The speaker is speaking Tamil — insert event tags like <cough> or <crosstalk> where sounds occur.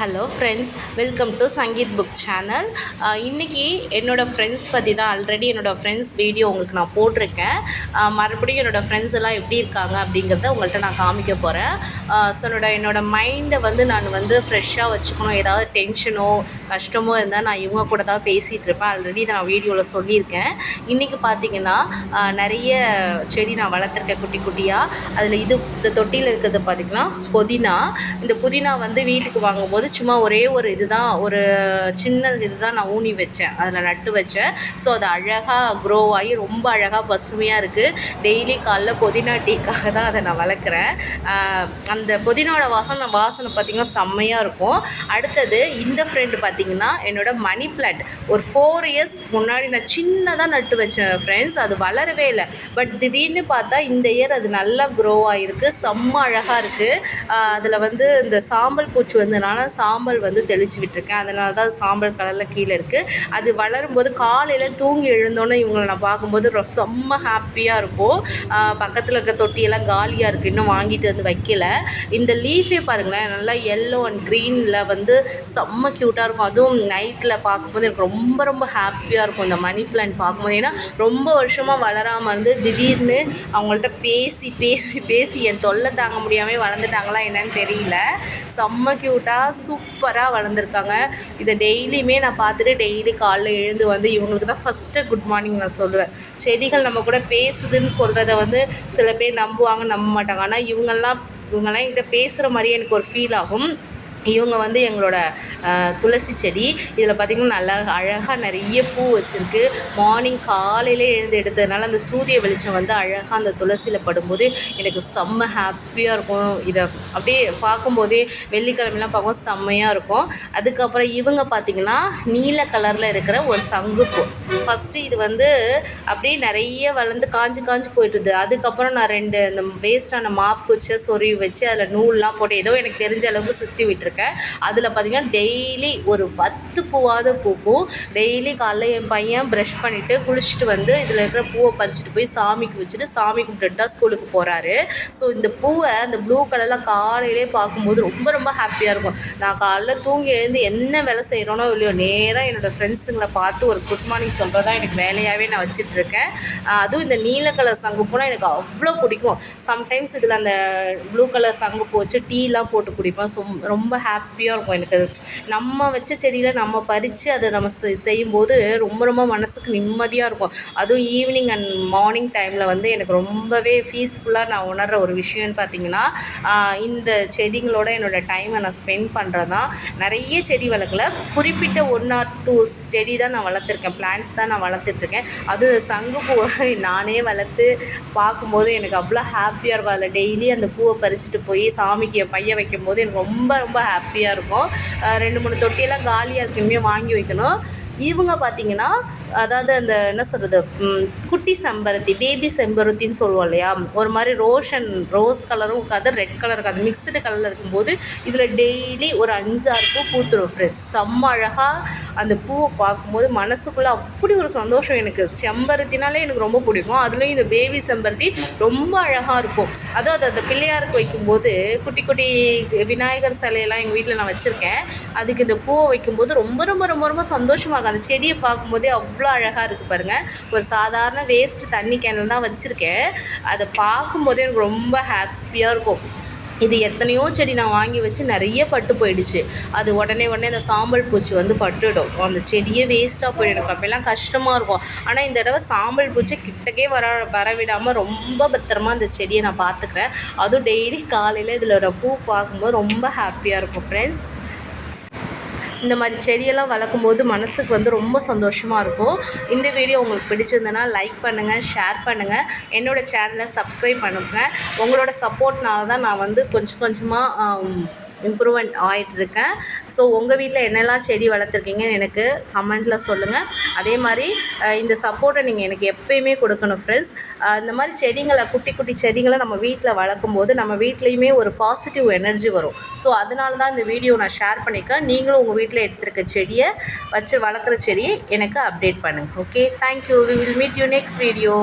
Hello friends welcome to Sangeet book channel இன்றைக்கி என்னோடய ஃப்ரெண்ட்ஸ் பற்றி தான் ஆல்ரெடி என்னோடய ஃப்ரெண்ட்ஸ் வீடியோ உங்களுக்கு நான் போட்டிருக்கேன். Uh, மறுபடியும் என்னோடய ஃப்ரெண்ட்ஸ் எல்லாம் எப்படி இருக்காங்க அப்படிங்கிறத உங்கள்கிட்ட நான் காமிக்க போகிறேன் ஸோ uh, என்னோட என்னோடய மைண்டை வந்து நான் வந்து ஃப்ரெஷ்ஷாக வச்சுக்கணும். ஏதாவது டென்ஷனோ கஷ்டமோ இருந்தால் நான் இவங்க கூட தான் பேசிகிட்டு இருப்பேன். ஆல்ரெடி நான் வீடியோவில் சொல்லியிருக்கேன். இன்றைக்கி பார்த்தீங்கன்னா uh, நிறைய செடி நான் வளர்த்துருக்கேன் குட்டி குட்டியாக அதில் இது இந்த தொட்டியில் இருக்கிறது பார்த்திங்கன்னா புதினா. இந்த புதினா வந்து வீட்டுக்கு வாங்கும்போது சும்மா ஒரே ஒரு இதுதான் ஒரு சின்ன இதுதான் நான் ஊனி வச்சேன். அதில் நட்டு வச்சேன். ஸோ அது அழகாக க்ரோ ஆகி ரொம்ப அழகாக பசுமையாக இருக்குது டெய்லி காலைல புதினா டீக்காக தான் அதை நான் வளர்க்குறேன். அந்த புதினாவோட வாசனை வாசனை பார்த்திங்கன்னா செம்மையாக இருக்கும். அடுத்தது இந்த ஃப்ரெண்டு பார்த்திங்கன்னா என்னோட மணி பிளான்ட் ஒரு ஃபோர் இயர்ஸ் முன்னாடி நான் சின்னதாக நட்டு வச்சேன் ஃப்ரெண்ட்ஸ் அது வளரவே இல்லை. பட் திடீர்னு பார்த்தா இந்த இயர் அது நல்லா க்ரோ ஆகிருக்கு செம்ம அழகாக இருக்குது அதில் வந்து இந்த சாம்பல் பூச்சி வந்ததுனால சாம்பல் வந்து தெளித்து விட்டுருக்கேன். அதனால தான் சாம்பல் கலரில் கீழே இருக்குது அது வளரும்போது காலையில் தூங்கி எழுந்தோன்னே இவங்களை நான் பார்க்கும்போது ரொ- செம்ம ஹாப்பியாக இருக்கும். பக்கத்தில் இருக்க தொட்டியெல்லாம் காலியாக இருக்குது இன்னும் வாங்கிட்டு வந்து வைக்கல. இந்த லீஃபே பாருங்களேன் நல்லா எல்லோ அண்ட் க்ரீனில் வந்து செம்ம க்யூட்டாக இருக்கும். அதுவும் நைட்டில் பார்க்கும்போது எனக்கு ரொம்ப ரொம்ப ஹாப்பியாக இருக்கும். இந்த மணி பிளான்ட் பார்க்கும்போது. ஏன்னா ரொம்ப வருஷமாக வளராமல் வந்து திடீர்னு அவங்கள்ட்ட பேசி பேசி பேசி என் தொல்லை தாங்க முடியாமல் வளர்ந்துட்டாங்களா என்னன்னு தெரியல. செம்ம க்யூட்டாக சூப்பராக வளர்ந்துருக்காங்க. இதை டெய்லியுமே நான் பார்த்துட்டு டெய்லி காலைல எழுந்து வந்து இவங்களுக்கு தான் ஃபஸ்ட்டு குட் மார்னிங் நான் சொல்லுவேன். செடிகள் நம்ம கூட பேசுதுன்னு சொல்கிறத வந்து சில பேர் நம்புவாங்க நம்ப மாட்டாங்க. ஆனால் இவங்கெல்லாம் இவங்கெல்லாம் என்கிட்ட பேசுகிற மாதிரியே எனக்கு ஒரு ஃபீல் ஆகும். இவங்க வந்து எங்களோட துளசி செடி. இதில் பார்த்திங்கன்னா நல்லா அழகாக நிறைய பூ வச்சுருக்கு. மார்னிங் காலையிலே எழுந்து எடுத்ததுனால அந்த சூரிய வெளிச்சம் வந்து அழகாக அந்த துளசியில் படும்போது எனக்கு செம்ம ஹாப்பியாக இருக்கும். இதை அப்படியே பார்க்கும்போதே வெள்ளிக்கிழமெலாம் பார்க்கும் செம்மையாக இருக்கும். அதுக்கப்புறம் இவங்க பார்த்திங்கன்னா நீல கலரில் இருக்கிற ஒரு சங்குப்பூ ஃபஸ்ட்டு இது வந்து அப்படியே நிறைய வளர்ந்து காஞ்சு காஞ்சி போயிட்டுருது அதுக்கப்புறம் நான் ரெண்டு இந்த வேஸ்ட்டான மாப் குச்சை சொருவி வச்சு அதில் நூல்லாம் போட்டு ஏதோ எனக்கு தெரிஞ்ச அளவுக்கு சுற்றி விட்டுருக்கேன். அதில் பார்த்திங்கன்னா டெய்லி ஒரு பத்து பூவாவது பூக்கும். டெய்லி காலைல என் பையன் ப்ரஷ் பண்ணிவிட்டு குளிச்சுட்டு வந்து இதில் இருக்கிற பூவை பறிச்சுட்டு போய் சாமிக்கு வச்சுட்டு சாமி கும்பிட்டுட்டு தான் ஸ்கூலுக்கு போகிறாரு ஸோ இந்த பூவை அந்த ப்ளூ கலரில் காலையிலே பார்க்கும்போது ரொம்ப ரொம்ப ஹாப்பியாக இருக்கும். நான் காலைல தூங்கி எழுந்து என்ன வேலை செய்கிறோனோ இல்லையோ நேராக என்னோடய ஃப்ரெண்ட்ஸுங்களை பார்த்து ஒரு குட் மார்னிங் சொல்கிறதா எனக்கு வேலையாகவே நான் வச்சிட்ருக்கேன் அதுவும் இந்த நீல கலர் சங்குப்பூனா எனக்கு அவ்வளோ பிடிக்கும். சம்டைம்ஸ் இதில் அந்த ப்ளூ கலர் சங்குப்பூ வச்சு டீலாம் போட்டு குடிப்பேன். ரொம்ப ஹாப்பியாக இருக்கும் எனக்கு. அது நம்ம வச்ச செடியில் நம்ம பறித்து அதை நம்ம செய்யும்போது ரொம்ப ரொம்ப மனசுக்கு நிம்மதியாக இருக்கும். அதுவும் ஈவினிங் அண்ட் மார்னிங் டைமில் வந்து எனக்கு ரொம்பவே பீஸ்ஃபுல்லாக நான் உணர்கிற ஒரு விஷயம்னு பார்த்தீங்கன்னா இந்த செடிங்களோட என்னோடய டைமை நான் ஸ்பெண்ட் பண்ணுறது தான் நிறைய செடி வளர்க்கல குறிப்பிட்ட ஒன் ஆர் டூ செடி தான் நான் வளர்த்துருக்கேன். பிளான்ஸ் தான் நான் வளர்த்துட்ருக்கேன் அது பூவை <laughs> நானே வளர்த்து பார்க்கும்போது எனக்கு அவ்வளோ ஹாப்பியாக இருக்கும். அதில் டெய்லி அந்த பூவை பறிச்சுட்டு போய் சாமிக்கு என் பையன் வைக்கும்போது எனக்கு ரொம்ப ரொம்ப ஹாப்பியாக இருக்கும். ரெண்டு மூணு தொட்டியெல்லாம் காலியாக இருக்கு இனிமேல் வாங்கி வைக்கணும். இவங்க பார்த்தீங்கன்னா அதாவது அந்த என்ன சொல்கிறது குட்டி செம்பருத்தி பேபி செம்பருத்தின்னு சொல்லுவோம் இல்லையா? ஒரு மாதிரி ரோஷன் ரோஸ் கலரும் இருக்காது ரெட் கலர் இருக்காது மிக்சடு கலரில் இருக்கும்போது இதில் டெய்லி ஒரு அஞ்சாறு பூ பூத்துரும் ஃப்ரெண்ட்ஸ் செம்ம அழகாக அந்த பூவை பார்க்கும்போது மனசுக்குள்ளே அப்படி ஒரு சந்தோஷம் எனக்கு. செம்பருத்தினாலே எனக்கு ரொம்ப பிடிக்கும். அதுலேயும் இந்த பேபி செம்பருத்தி ரொம்ப அழகாக இருக்கும். அதுவும் அது அந்த பிள்ளையாருக்கு வைக்கும்போது குட்டி குட்டி விநாயகர் சிலையெல்லாம் எங்கள் வீட்டில் நான் வச்சுருக்கேன். அதுக்கு இந்த பூவை வைக்கும்போது ரொம்ப ரொம்ப ரொம்ப ரொம்ப சந்தோஷமாக அந்த செடியை பார்க்கும்போதே அவ்வளோ அழகாக இருக்குது பாருங்கள் ஒரு சாதாரண வேஸ்ட் தண்ணி கேனில் தான் வச்சுருக்கேன். அதை பார்க்கும்போதே எனக்கு ரொம்ப ஹாப்பியாக இருக்கும். இது எத்தனையோ செடி நான் வாங்கி வச்சு நிறைய பட்டு போயிடுச்சு. அது உடனே உடனே அந்த சாம்பல் பூச்சி வந்து பட்டுடும். அந்த செடியே வேஸ்ட்டாக போயிடும். அப்போல்லாம் கஷ்டமாக இருக்கும். ஆனால் இந்த தடவை சாம்பல் பூச்சி கிட்டக்கே வர வர விடாமல் ரொம்ப பத்திரமா அந்த செடியை நான் பார்த்துக்கிறேன். அதுவும் டெய்லி காலையில் இதில் பூ பார்க்கும்போது ரொம்ப ஹாப்பியாக இருக்கும் ஃப்ரெண்ட்ஸ் இந்த மாதிரி செடியெல்லாம் வளர்க்கும்போது மனசுக்கு வந்து ரொம்ப சந்தோஷமாக இருக்கும். இந்த வீடியோ உங்களுக்கு பிடிச்சிருந்தனா லைக் பண்ணுங்கள் ஷேர் பண்ணுங்கள் என்னோடய சேனலை சப்ஸ்கிரைப் பண்ணுங்கள் உங்களோட சப்போர்ட்னால தான் நான் வந்து கொஞ்சம் கொஞ்சமாக இம்ப்ரூவ்மெண்ட் ஆகிட்டுருக்கேன் ஸோ உங்கள் வீட்டில் என்னெல்லாம் செடி வளர்த்துருக்கீங்கன்னு எனக்கு கமெண்ட்டில் சொல்லுங்கள் அதே மாதிரி இந்த சப்போர்ட்டை நீங்கள் எனக்கு எப்பயுமே கொடுக்கணும் ஃப்ரெண்ட்ஸ் இந்த மாதிரி செடிங்களை குட்டி குட்டி செடிகளை நம்ம வீட்டில் வளர்க்கும் போது நம்ம வீட்லேயுமே ஒரு பாசிட்டிவ் எனர்ஜி வரும். ஸோ அதனால தான் இந்த வீடியோ நான் ஷேர் பண்ணியிருக்கேன். நீங்களும் உங்கள் வீட்டில் எடுத்துருக்க செடியை வச்சு வளர்க்குற செடியை எனக்கு அப்டேட் பண்ணுங்கள் okay thank you we will meet you next video